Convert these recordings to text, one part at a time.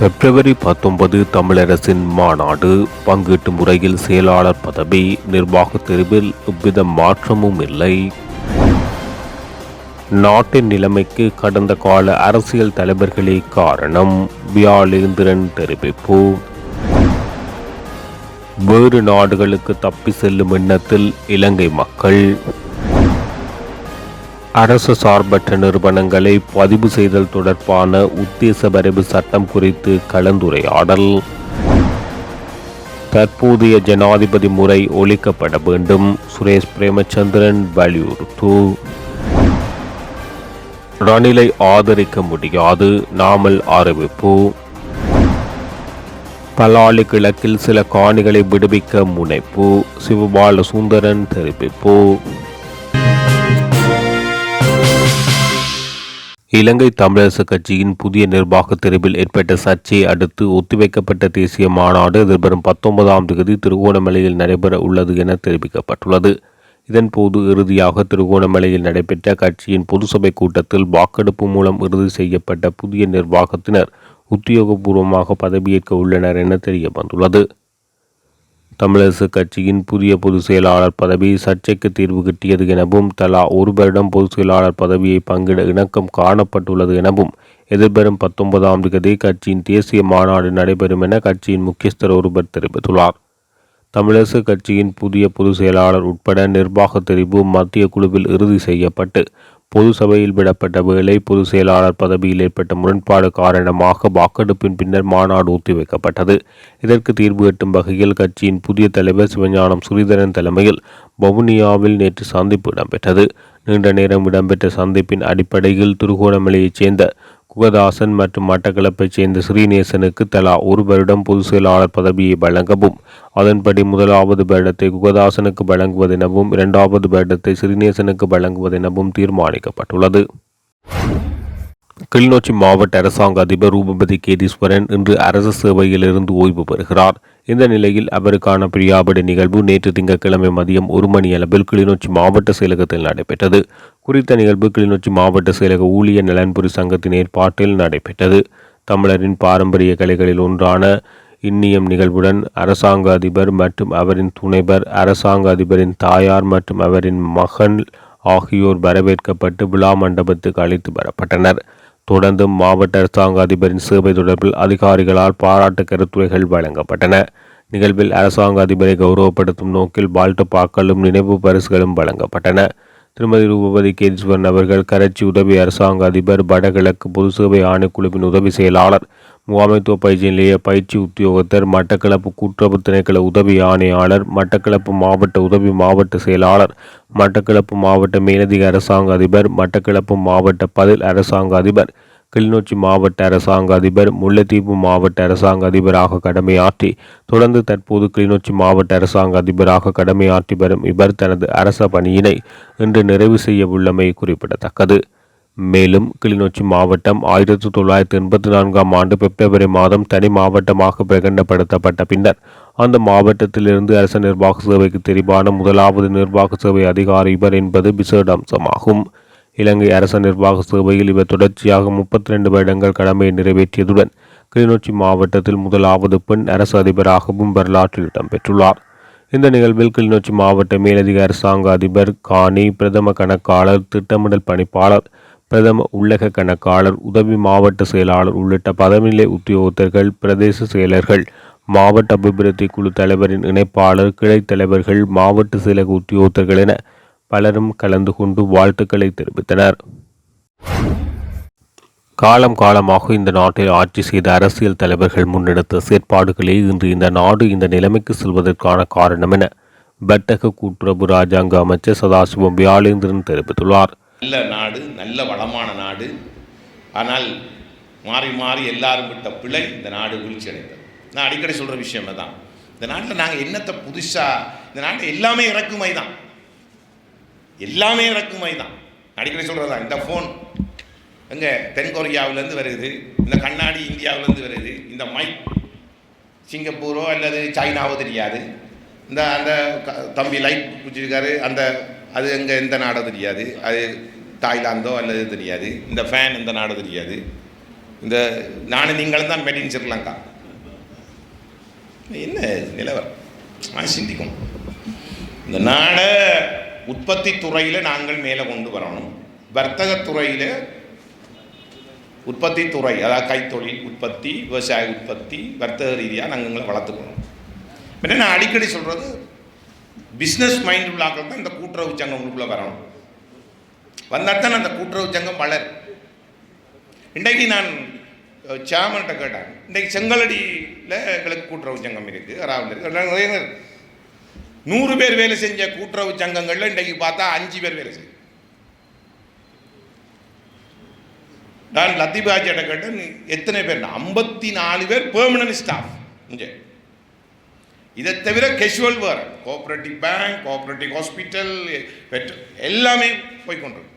பிப்ரவரி பத்தொன்பது தமிழரசின் மாநாடு பங்கீட்டு முறையில் செயலாளர் பதவி நிர்வாக தெரிவில் எவ்வித மாற்றமும் இல்லை. நாட்டின் நிலைமைக்கு கடந்த கால அரசியல் தலைவர்களே காரணம் வியாழேந்திரன் தெரிவிப்பு. வேறு நாடுகளுக்கு தப்பி செல்லும் எண்ணத்தில் இலங்கை மக்கள் அரசு சார்பற்ற நிறுவனங்களை பதிவு செய்தல் தொடர்பான உத்தேச வரைவு சட்டம் குறித்து கலந்துரையாடல். தற்போதைய ஜனாதிபதி முறை ஒழிக்கப்பட வேண்டும். சுரேஷ் பிரேமச்சந்திரன் வலியுறுத்து. ரணிலை ஆதரிக்க முடியாது. நாமல் அறிவிப்பு. பலாலி கிழக்கில் சில காணிகளை விடுவிக்க முனைப்பு. சிவபால சுந்தரன் தெரிவிப்பு. இலங்கை தமிழரசு கட்சியின் புதிய நிர்வாக தெரிவில் ஏற்பட்ட சர்ச்சையை அடுத்து ஒத்திவைக்கப்பட்ட தேசிய மாநாடு எதிர்வரும் பத்தொன்பதாம் தேதி திருகோணமலையில் நடைபெற உள்ளது என தெரிவிக்கப்பட்டுள்ளது. இதன்போது இறுதியாக திருகோணமலையில் நடைபெற்ற கட்சியின் பொதுசபை கூட்டத்தில் வாக்கெடுப்பு மூலம் இறுதி செய்யப்பட்ட புதிய நிர்வாகத்தினர் உத்தியோகபூர்வமாக பதவியேற்க உள்ளனர் என தெரிய வந்துள்ளது தமிழரசு கட்சியின் புதிய பொதுச் செயலாளர் பதவி சர்ச்சைக்கு தீர்வு கிட்டியது எனவும் தலா ஒரு வருடம் பொதுச் செயலாளர் பதவியை பங்கிட இணக்கம் காணப்பட்டுள்ளது எனவும் எதிர்வரும் பத்தொன்பதாம் தேதி கட்சியின் தேசிய மாநாடு நடைபெறும் என கட்சியின் முக்கியஸ்தர் ஒருவர் தெரிவித்துள்ளார். தமிழரசு கட்சியின் புதிய பொதுச் செயலாளர் உட்பட நிர்வாக தெரிவு மத்திய குழுவில் இறுதி செய்யப்பட்டு பொது சபையில் விடப்பட்ட வேலை பொதுச் செயலாளர் பதவியில் ஏற்பட்ட முரண்பாடு காரணமாக வாக்கெடுப்பின் பின்னர் மாநாடு ஒத்திவைக்கப்பட்டது. இதற்கு தீர்வு எட்டும் வகையில் கட்சியின் புதிய தலைவர் சிவஞானம் சுரிதரன் தலைமையில் வவுனியாவில் நேற்று சந்திப்பு இடம்பெற்றது. நீண்ட நேரம் இடம்பெற்ற சந்திப்பின் அடிப்படையில் திருகோணமலையைச் சேர்ந்த குகதாசன் மற்றும் மட்டக்களப்பைச் சேர்ந்த ஸ்ரீநேசனுக்கு தலா ஒரு வருடம் பொதுச் செயலாளர் பதவியை வழங்கவும் அதன்படி முதலாவது வருடத்தை குகதாசனுக்கு வழங்குவதெனவும் இரண்டாவது வருடத்தை ஸ்ரீநேசனுக்கு வழங்குவதெனவும் தீர்மானிக்கப்பட்டுள்ளது. கிளிநொச்சி மாவட்ட அரசாங்க அதிபர் ரூபபதி கேதீஸ்வரன் இன்று அரசு சேவையிலிருந்து ஓய்வு பெறுகிறார். இந்த நிலையில் அவருக்கான பிரியாபடி நிகழ்வு நேற்று திங்கட்கிழமை மதியம் ஒரு மணி அளவில் கிளிநொச்சி மாவட்ட செயலகத்தில் நடைபெற்றது. குறித்த நிகழ்வு கிளிநொச்சி மாவட்ட செயலக ஊழியர் நலன்புரி சங்கத்தின் ஏற்பாட்டில் நடைபெற்றது. தமிழரின் பாரம்பரிய கலைகளில் ஒன்றான இன்னியம் நிகழ்வுடன் அரசாங்க அதிபர் மற்றும் அவரின் துணைவர் அரசாங்க அதிபரின் தாயார் மற்றும் அவரின் மகன் ஆகியோர் வரவேற்கப்பட்டு விழா மண்டபத்துக்கு அழைத்து வரப்பட்டனர். தொடர்ந்து மாவட்ட அரசாங்க அதிபரின் சேவை தொடர்பில் அதிகாரிகளால் பாராட்டு கருத்துரைகள் வழங்கப்பட்டன. நிகழ்வில் அரசாங்க அதிபரை கௌரவப்படுத்தும் நோக்கில் பால்ட்டு பாக்களும் நினைவு பரிசுகளும் வழங்கப்பட்டன. திருமதி ரூபவதி கேதீஸ்வரன் அவர்கள் கரைச்சி உதவி அரசாங்க அதிபர் வடகிழக்கு பொது சேவை ஆணைக்குழுவின் உதவி செயலாளர் முகாமைத்துவ பயிற்சி நிலைய பயிற்சி உத்தியோகத்தர் மட்டக்களப்பு கூட்டுறவு திணைக்கள உதவி ஆணையாளர் மட்டக்களப்பு மாவட்ட உதவி மாவட்ட செயலாளர் மட்டக்களப்பு மாவட்ட மேலதிக அரசாங்க அதிபர் மட்டக்களப்பு மாவட்ட பதில் அரசாங்க அதிபர் கிளிநொச்சி மாவட்ட அரசாங்க அதிபர் முல்லைத்தீவு மாவட்ட அரசாங்க அதிபராக கடமையாற்றி தொடர்ந்து தற்போது கிளிநொச்சி மாவட்ட அரசாங்க அதிபராக கடமையாற்றி வரும் இவர் தனது அரச பணியினை இன்று நிறைவு செய்ய உள்ளமை குறிப்பிடத்தக்கது. மேலும் கிளிநொச்சி மாவட்டம் ஆயிரத்தி தொள்ளாயிரத்தி எண்பத்தி நான்காம் ஆண்டு பிப்ரவரி மாதம் தனி மாவட்டமாக பிரகடனப்படுத்தப்பட்ட பின்னர் அந்த மாவட்டத்திலிருந்து அரச நிர்வாக சேவைக்கு தெரிவான முதலாவது நிர்வாக சேவை அதிகாரி இவர் என்பது விசேட அம்சமாகும் இலங்கை அரச நிர்வாக சேவையில் இவர் தொடர்ச்சியாக முப்பத்தி ரெண்டு வருடங்கள் கடமையை நிறைவேற்றியதுடன் கிளிநொச்சி மாவட்டத்தில் முதலாவது பெண் அரசு அதிபராகவும் வரலாற்றில் இடம்பெற்றுள்ளார். இந்த நிகழ்வில் கிளிநொச்சி மாவட்ட மேலதிக அரசாங்க அதிபர் காணி பிரதம கணக்காளர் திட்டமிடல் பணிப்பாளர் பிரதம உள்ளக கணக்காளர் உதவி மாவட்ட செயலாளர் உள்ளிட்ட பதவிநிலை உத்தியோகத்தர்கள் பிரதேச செயலர்கள் மாவட்ட அபிவிருத்தி குழு தலைவரின் இணைப்பாளர் கிளை தலைவர்கள் மாவட்ட செயலக உத்தியோகத்தர்கள் என பலரும் கலந்து கொண்டு வாழ்த்துக்களை தெரிவித்தனர். காலம் காலமாக இந்த நாட்டில் ஆட்சி செய்த அரசியல் தலைவர்கள் முன்னெடுத்த செயற்பாடுகளே இன்று இந்த நாடு இந்த நிலைமைக்கு செல்வதற்கான காரணம் என வர்த்தக கூட்டுறவு ராஜாங்க அமைச்சர் சதாசிவம் வியாழேந்திரன் தெரிவித்துள்ளார். நல்ல நாடு நல்ல வளமான நாடு. ஆனால் மாறி மாறி எல்லாரும் விட்ட பிழை இந்த நாடு வீழ்ச்சியடைந்தது நான் அடிக்கடி சொல்கிற விஷயமே தான் இந்த நாட்டில் நாங்கள் என்னத்தை புதுசாக இந்த நாட்டில் எல்லாமே இறக்குமை தான். எல்லாமே இறக்குமை தான். அடிக்கடி சொல்கிறது தான் இந்த ஃபோன் எங்கே தென்கொரியாவிலேருந்து வருது இந்த கண்ணாடி இந்தியாவிலேருந்து வருது இந்த மைக் சிங்கப்பூரோ அல்லது சைனாவோ தெரியாது. இந்த அந்த க- தம்பி லைட் பிடிச்சிருக்காரு அந்த அது எங்கே எந்த நாடோ தெரியாது. அது தாய்லாந்தோ அல்லது தெரியாது. இந்த ஃபேன் எந்த நாடோ தெரியாது. இந்த நானும் நீங்களும் தான் மேட் இன் ஸ்ரீலங்கா என்ன நிலவரம்? நான் சிந்திக்கும். இந்த நாடை உற்பத்தி துறையில் நாங்கள் மேலே கொண்டு வரணும். வர்த்தக துறையில் உற்பத்தி துறை அதாவது கைத்தொழில் உற்பத்தி விவசாய உற்பத்தி வர்த்தக ரீதியாக நாங்கள் எங்களை வளர்த்துக்கணும். பின்ன நான் அடிக்கடி சொல்கிறது பிஸ்னஸ் மைண்ட் உள்ளாக்கள் தான் இந்த கூட்டுறவு சங்கங்களுக்குள்ளே வரணும். வந்தால் தான் அந்த கூட்டுறவு சங்கம் வளர் இன்றைக்கு நான் சேமன்கிட்ட கேட்டேன். இன்றைக்கு செங்கலடியில் எங்களுக்கு கூட்டுறவு சங்கம் இருக்குது ராவில் இருக்குது நிறைய நூறு பேர் வேலை செஞ்ச கூட்டுறவு சங்கங்களில் இன்றைக்கு பார்த்தா அஞ்சு பேர் வேலை செய்யும் நான் லத்திபாஜிட்ட கேட்டேன் எத்தனை பேர் ஐம்பத்தி நாலு பேர் பெர்மனன்ட் ஸ்டாஃப் இங்கே. இதை தவிர கேஷுவல் வேறு. கோஆப்ரேட்டிவ் பேங்க் கோஆப்ரேட்டிவ் ஹாஸ்பிட்டல் எல்லாமே போய்கொண்டிருக்கு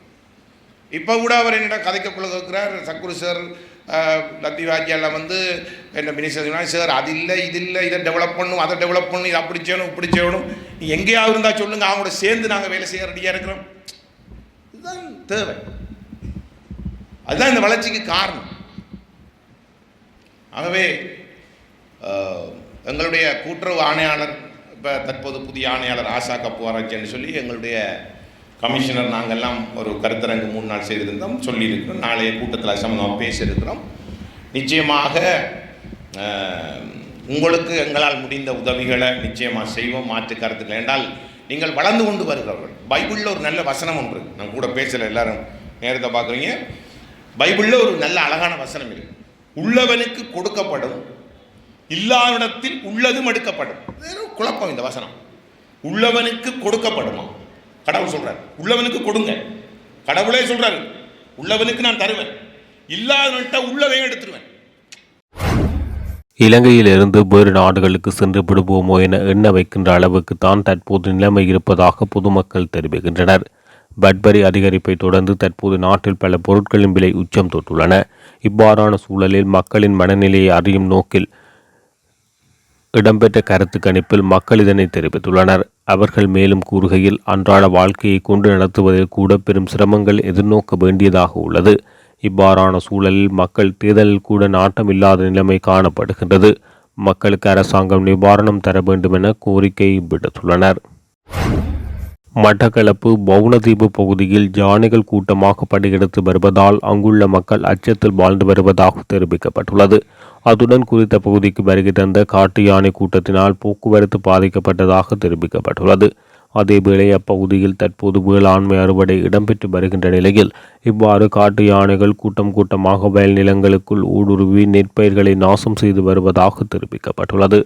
இப்போ கூட அவர் என்னிட கதைக்கக்குள்ள இருக்கிறார் சக்குரு சார் லத்திவாஜியெல்லாம் வந்து என்ன மினிஸ்டர் சார் அது இல்லை இது இல்லை இதை டெவலப் பண்ணும் அதை டெவலப் பண்ணும் இதை அப்படி செய்யணும் இப்படி செய்யணும். நீ எங்கேயாவது இருந்தால் சொல்லுங்கள் அவங்களோட சேர்ந்து நாங்கள் வேலை செய்ய ரெடியாக இருக்கிறோம். இதுதான் தேவை. அதுதான் இந்த வளர்ச்சிக்கு காரணம். ஆகவே எங்களுடைய கூட்டுறவு ஆணையாளர் இப்போ தற்போது புதிய ஆணையாளர் ஆஷா கப்புவாராச்சின்னு சொல்லி எங்களுடைய கமிஷனர் நாங்கள்லாம் ஒரு கருத்தரங்கு மூணு நாள் செய்திருந்தோம் சொல்லியிருக்கிறோம். நாளைய கூட்டத்தில் சம்மந்தமாக பேசியிருக்கிறோம். நிச்சயமாக உங்களுக்கு எங்களால் முடிந்த உதவிகளை நிச்சயமாக செய்வோம். மாற்று கருத்துக்கள் என்றால் நீங்கள் வளர்ந்து கொண்டு வருகிறவர்கள். பைபிளில் ஒரு நல்ல வசனம் ஒன்று நான் கூட பேசலை எல்லாரும் நேரத்தை பார்க்குறீங்க. பைபிளில் ஒரு நல்ல அழகான வசனம் இருக்குது உள்ளவனுக்கு கொடுக்கப்படும் இல்லாவிடத்தில் உள்ளதும் எடுக்கப்படும். வெறும் குழப்பம் இந்த வசனம். உள்ளவனுக்கு கொடுக்கப்படுமா? கடவுள் சொல்றார் உள்ளவனுக்கு கொடுங்க. கடவுளே சொல்றாரு உள்ளவனுக்கு நான் தருவேன். இல்லாதவன்கிட்ட உள்ளதையும் எடுத்துருவேன். இலங்கையிலிருந்து வேறு நாடுகளுக்கு சென்று விடுவோமோ என எண்ண வைக்கின்ற அளவுக்கு தான் தற்போது நிலைமை இருப்பதாக பொதுமக்கள் தெரிவிக்கின்றனர். பட்பரி அதிகரிப்பை தொடர்ந்து தற்போது நாட்டில் பல பொருட்களின் விலை உச்சம் தொட்டுள்ளன. இவ்வாறான சூழலில் மக்களின் மனநிலையை அறியும் நோக்கில் இடம்பெற்ற கருத்து கணிப்பில் மக்கள் இதனை தெரிவித்துள்ளனர். அவர்கள் மேலும் கூறுகையில் அன்றாட வாழ்க்கையை கொண்டு நடத்துவதில் கூட பெரும் சிரமங்கள் எதிர்நோக்க வேண்டியதாக உள்ளது. இவ்வாறான சூழலில் மக்கள் தேர்தலில் கூட நாட்டம் இல்லாத நிலைமை காணப்படுகின்றது. மக்களுக்கு அரசாங்கம் நிவாரணம் தர வேண்டும் என கோரிக்கை விடுத்துள்ளனர். மட்டக்களப்பு பவுனதீவு பகுதியில் யானைகள் கூட்டமாக படையெடுத்து வருவதால் அங்குள்ள மக்கள் அச்சத்தில் வாழ்ந்து வருவதாக தெரிவிக்கப்பட்டுள்ளது. அத்துடன் குறித்த பகுதிக்கு வருகை தந்த காட்டு யானை கூட்டத்தினால் போக்குவரத்து பாதிக்கப்பட்டதாக தெரிவிக்கப்பட்டுள்ளது. அதேவேளை அப்பகுதியில் தற்போது வேளாண்மை அறுவடை இடம்பெற்று வருகின்ற நிலையில் இவ்வாறு காட்டு யானைகள் கூட்டம் கூட்டமாக வயல் நிலங்களுக்குள் ஊடுருவி நெற்பயிர்களை நாசம் செய்து வருவதாக தெரிவிக்கப்பட்டுள்ளது.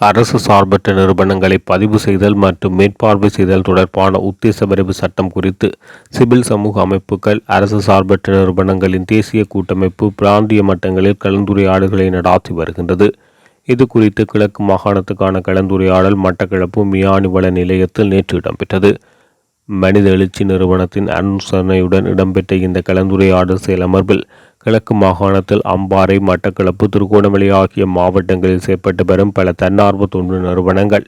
அரசு சார்பற்ற நிறுவனங்களை பதிவு செய்தல் மற்றும் மேற்பார்வை செய்தல் தொடர்பான உத்தேச வரைவு சட்டம் குறித்து சிவில் சமூக அமைப்புகள் அரசு சார்பற்ற நிறுவனங்களின் தேசிய கூட்டமைப்பு பிராந்திய மட்டங்களில் கலந்துரையாடல்களை நடாத்தி வருகின்றது. இது குறித்து கிழக்கு மாகாணத்துக்கான கலந்துரையாடல் மட்டக்களப்பு மியானி வள நிலையத்தில் நேற்று இடம்பெற்றது. மனித எழுச்சி நிறுவனத்தின் அனுசரணையுடன் இடம்பெற்ற இந்த கலந்துரையாடல் செயலமர்வில் கிழக்கு மாகாணத்தில் அம்பாறை மட்டக்களப்பு திருகோணமலை ஆகிய மாவட்டங்களில் செயற்பட்டு வரும் பல தன்னார்வ தொண்டு நிறுவனங்கள்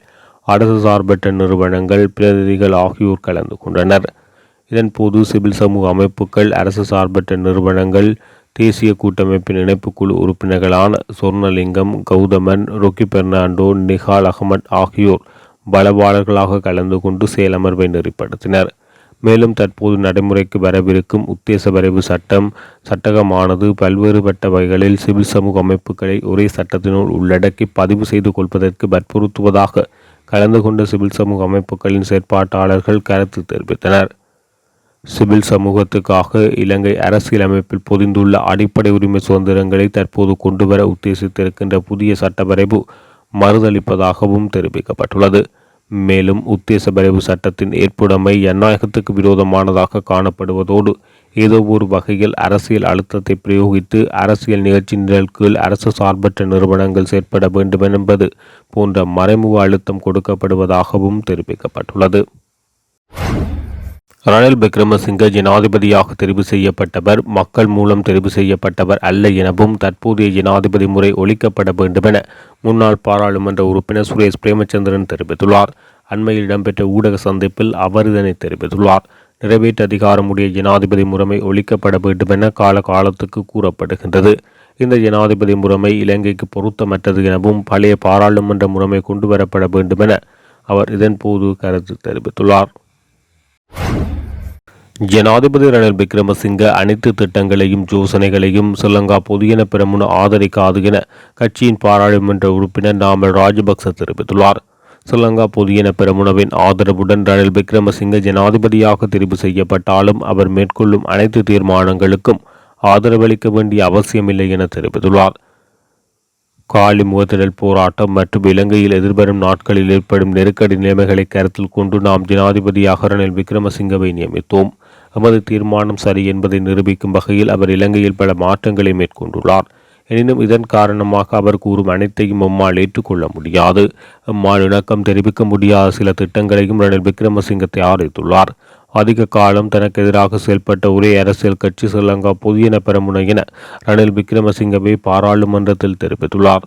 அரசு சார்பற்ற நிறுவனங்கள் பிரதிநிதிகள் ஆகியோர் கலந்து கொண்டனர். இதன்போது சிவில் சமூக அமைப்புகள் அரசு சார்பற்ற நிறுவனங்கள் தேசிய கூட்டமைப்பின் இணைப்புக்குழு உறுப்பினர்களான சொர்ணலிங்கம் கௌதமன் ரொக்கி பெர்னாண்டோ நிஹால் அகமட் ஆகியோர் பலவாளர்களாக கலந்து கொண்டு செயலமர்வை நெறிப்படுத்தினர். மேலும் தற்போது நடைமுறைக்கு வரவிருக்கும் உத்தேச வரைவு சட்டம் சட்டகமானது பல்வேறுபட்ட வகைகளில் சிவில் சமூக அமைப்புகளை ஒரே சட்டத்தினுள் உள்ளடக்கி பதிவு செய்து கொள்வதற்கு வற்புறுத்துவதாக கலந்து கொண்ட சிவில் சமூக அமைப்புகளின் செயற்பாட்டாளர்கள் கருத்து தெரிவித்தனர். சிவில் சமூகத்துக்காக இலங்கை அரசியலமைப்பில் பொதிந்துள்ள அடிப்படை உரிமை சுதந்திரங்களை தற்போது கொண்டுவர உத்தேசித்திருக்கின்ற புதிய சட்ட வரைவு மறுதளிப்பதாகவும் தெரிவிக்கப்பட்டுள்ளது. மேலும் உத்தேச வரைவு சட்டத்தின் ஏற்புடைமை ஜனநாயகத்துக்கு விரோதமானதாக காணப்படுவதோடு ஏதோ ஒரு வகையில் அரசியல் அழுத்தத்தை பிரயோகித்து அரசியல் நிகழ்ச்சி நிரல் கீழ் அரசு சார்பற்ற நிறுவனங்கள் செயற்பட வேண்டும் என்பது போன்ற மறைமுக அழுத்தம் கொடுக்கப்படுவதாகவும் தெரிவிக்கப்பட்டுள்ளது. ரணில் விக்ரமசிங்க ஜனாதிபதியாக தெரிவு செய்யப்பட்டவர் மக்கள் மூலம் தெரிவு செய்யப்பட்டவர் அல்ல எனவும் தற்போதைய ஜனாதிபதி முறை ஒழிக்கப்பட வேண்டுமென முன்னாள் பாராளுமன்ற உறுப்பினர் சுரேஷ் பிரேமச்சந்திரன் தெரிவித்துள்ளார். அண்மையில் இடம்பெற்ற ஊடக சந்திப்பில் அவர் இதனை தெரிவித்துள்ளார். நிறைவேற்று அதிகாரமுடைய ஜனாதிபதி முறைமை ஒழிக்கப்பட வேண்டுமென கால காலத்துக்கு கூறப்படுகின்றது. இந்த ஜனாதிபதி முறைமை இலங்கைக்கு பொருத்தமற்றது எனவும் பழைய பாராளுமன்ற முறைமை கொண்டு வரப்பட அவர் இதன்போது கருத்து தெரிவித்துள்ளார். ஜனாதிபதி ரணில் விக்ரமசிங்க அனைத்து திட்டங்களையும் யோசனைகளையும் ஸ்ரீலங்கா பொதுஜன பெரமுன ஆதரிக்காது என கட்சியின் பாராளுமன்ற உறுப்பினர் நாமல் ராஜபக்ச தெரிவித்துள்ளார். ஸ்ரீலங்கா பொதுஜன பெரமுனவின் ஆதரவுடன் ரணில் விக்ரமசிங்க ஜனாதிபதியாக தெரிவு செய்யப்பட்டாலும் அவர் மேற்கொள்ளும் அனைத்து தீர்மானங்களுக்கும் ஆதரவளிக்க வேண்டிய அவசியமில்லை என தெரிவித்துள்ளார். காலி முகத்திடல் போராட்டம் மற்றும் இலங்கையில் எதிர்வரும் நாட்களில் ஏற்படும் நெருக்கடி நிலைமைகளை கருத்தில் கொண்டு நாம் ஜனாதிபதியாக ரணில் விக்ரமசிங்கவை நியமித்தோம். எமது தீர்மானம் சரி என்பதை நிரூபிக்கும் வகையில் அவர் இலங்கையில் பல மாற்றங்களை மேற்கொண்டுள்ளார். எனினும் இதன் காரணமாக அவர் கூறும் அனைத்தையும் எம்மால் ஏற்றுக்கொள்ள முடியாது. எம்மால் இணக்கம் தெரிவிக்க முடியாத சில திட்டங்களையும் ரணில் விக்ரமசிங்க தயாரித்துள்ளார் அதிக காலம் தனக்கு எதிராக செயல்பட்ட ஒரே அரசியல் கட்சி ஸ்ரீலங்கா புதியன பெற என ரணில் விக்ரமசிங்கவை பாராளுமன்றத்தில் தெரிவித்துள்ளார்.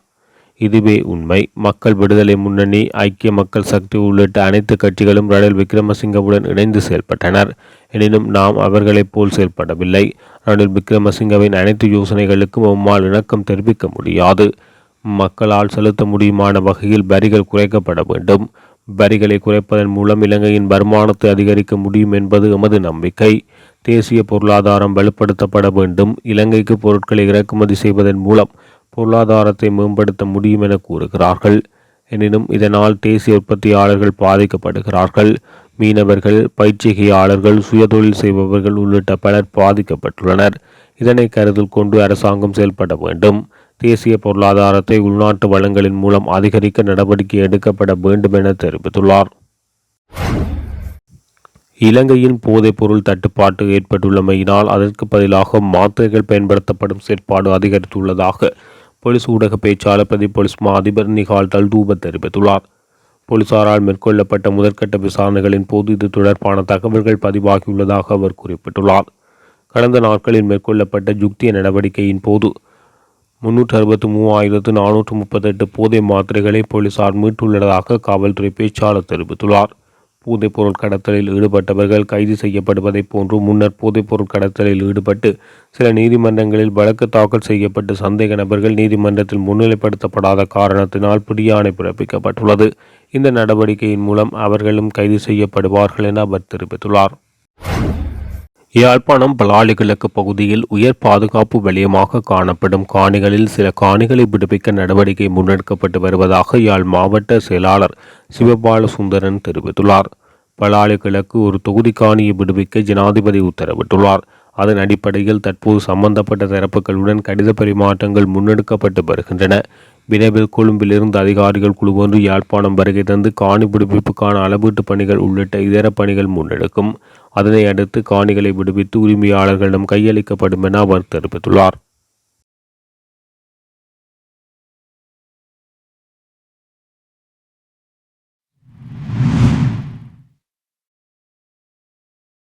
இதுவே உண்மை. மக்கள் விடுதலை முன்னணி ஐக்கிய மக்கள் சக்தி உள்ளிட்ட அனைத்து கட்சிகளும் ரணில் விக்ரமசிங்கவுடன் இணைந்து செயல்பட்டனர். எனினும் நாம் அவர்களைப் போல் செயல்படவில்லை. ரணில் விக்ரமசிங்கவின் அனைத்து யோசனைகளுக்கும் உம்மால் இணக்கம் தெரிவிக்க முடியாது. மக்களால் செலுத்த முடியுமான வகையில் வரிகள் குறைக்கப்பட வேண்டும். வரிகளை குறைப்பதன் மூலம் இலங்கையின் வருமானத்தை அதிகரிக்க முடியும் என்பது எமது நம்பிக்கை. தேசிய பொருளாதாரம் வலுப்படுத்தப்பட வேண்டும். இலங்கைக்கு பொருட்களை இறக்குமதி செய்வதன் மூலம் பொருளாதாரத்தை மேம்படுத்த முடியும் என கூறுகிறார்கள். எனினும் இதனால் தேசிய உற்பத்தியாளர்கள் பாதிக்கப்படுகிறார்கள். மீனவர்கள் பயிற்சிகையாளர்கள் சுயதொழில் செய்பவர்கள் உள்ளிட்ட பலர் பாதிக்கப்பட்டுள்ளனர். இதனை கருத்தில் கொண்டு அரசாங்கம் செயல்பட வேண்டும். தேசிய பொருளாதாரத்தை உள்நாட்டு வளங்களின் மூலம் அதிகரிக்க நடவடிக்கை எடுக்கப்பட வேண்டும் என தெரிவித்துள்ளார். இலங்கையின் போதைப் பொருள் தட்டுப்பாட்டு ஏற்பட்டுள்ளமையினால் அதற்கு பதிலாக மாத்திரைகள் பயன்படுத்தப்படும் செயற்பாடு அதிகரித்துள்ளதாக போலீஸ் ஊடக பேச்சாளர் பிரதி போலீஸ் மா அதிபர் நிகால் தல்தூப தெரிவித்துள்ளார். போலீசாரால் மேற்கொள்ளப்பட்ட முதற்கட்ட விசாரணைகளின் போது இது தொடர்பான தகவல்கள் பதிவாகியுள்ளதாக அவர் குறிப்பிட்டுள்ளார். கடந்த நாட்களில் மேற்கொள்ளப்பட்ட ஜுக்திய நடவடிக்கையின் போது முன்னூற்று அறுபத்தி மூவாயிரத்து நானூற்று முப்பத்தெட்டு போதை மாத்திரைகளை போலீசார் மீட்டுள்ளதாக காவல்துறை பேச்சாளர் தெரிவித்துள்ளார். போதைப் பொருள் கடத்தலில் ஈடுபட்டவர்கள் கைது செய்யப்படுவதைப் போன்று முன்னர் போதைப் பொருள் கடத்தலில் ஈடுபட்டு சில நீதிமன்றங்களில் வழக்கு தாக்கல் செய்யப்பட்டு சந்தேக நபர்கள் நீதிமன்றத்தில் முன்னிலைப்படுத்தப்படாத காரணத்தினால் பிடியாணை பிறப்பிக்கப்பட்டுள்ளது. இந்த நடவடிக்கையின் மூலம் அவர்களும் கைது செய்யப்படுவார்கள் என அவர் தெரிவித்துள்ளார். யாழ்ப்பாணம் பலாலிகிழக்கு பகுதியில் உயர் பாதுகாப்பு வலயமாக காணப்படும் காணிகளில் சில காணிகளை விடுவிக்க நடவடிக்கை முன்னெடுக்கப்பட்டு வருவதாக யாழ் மாவட்ட செயலாளர் சிவபாலசுந்தரன் தெரிவித்துள்ளார். பலாலி கிழக்கு ஒரு தொகுதி காணியை விடுவிக்க ஜனாதிபதி உத்தரவிட்டுள்ளார். அதன் அடிப்படையில் தற்போது சம்பந்தப்பட்ட தரப்புகளுடன் கடித பரிமாற்றங்கள் முன்னெடுக்கப்பட்டு வருகின்றன. விரைவில் கொழும்பிலிருந்து அதிகாரிகள் குழு ஒன்று யாழ்ப்பாணம் வருகை தந்து காணி பிடிப்பிற்கான அளவீட்டு பணிகள் உள்ளிட்ட இதர பணிகள் முன்னெடுக்கும். அதனை அடுத்து காணிகளை விடுவித்து உரிமையாளர்களிடம் கையளிக்கப்படும் என அவர் தெரிவித்துள்ளார்.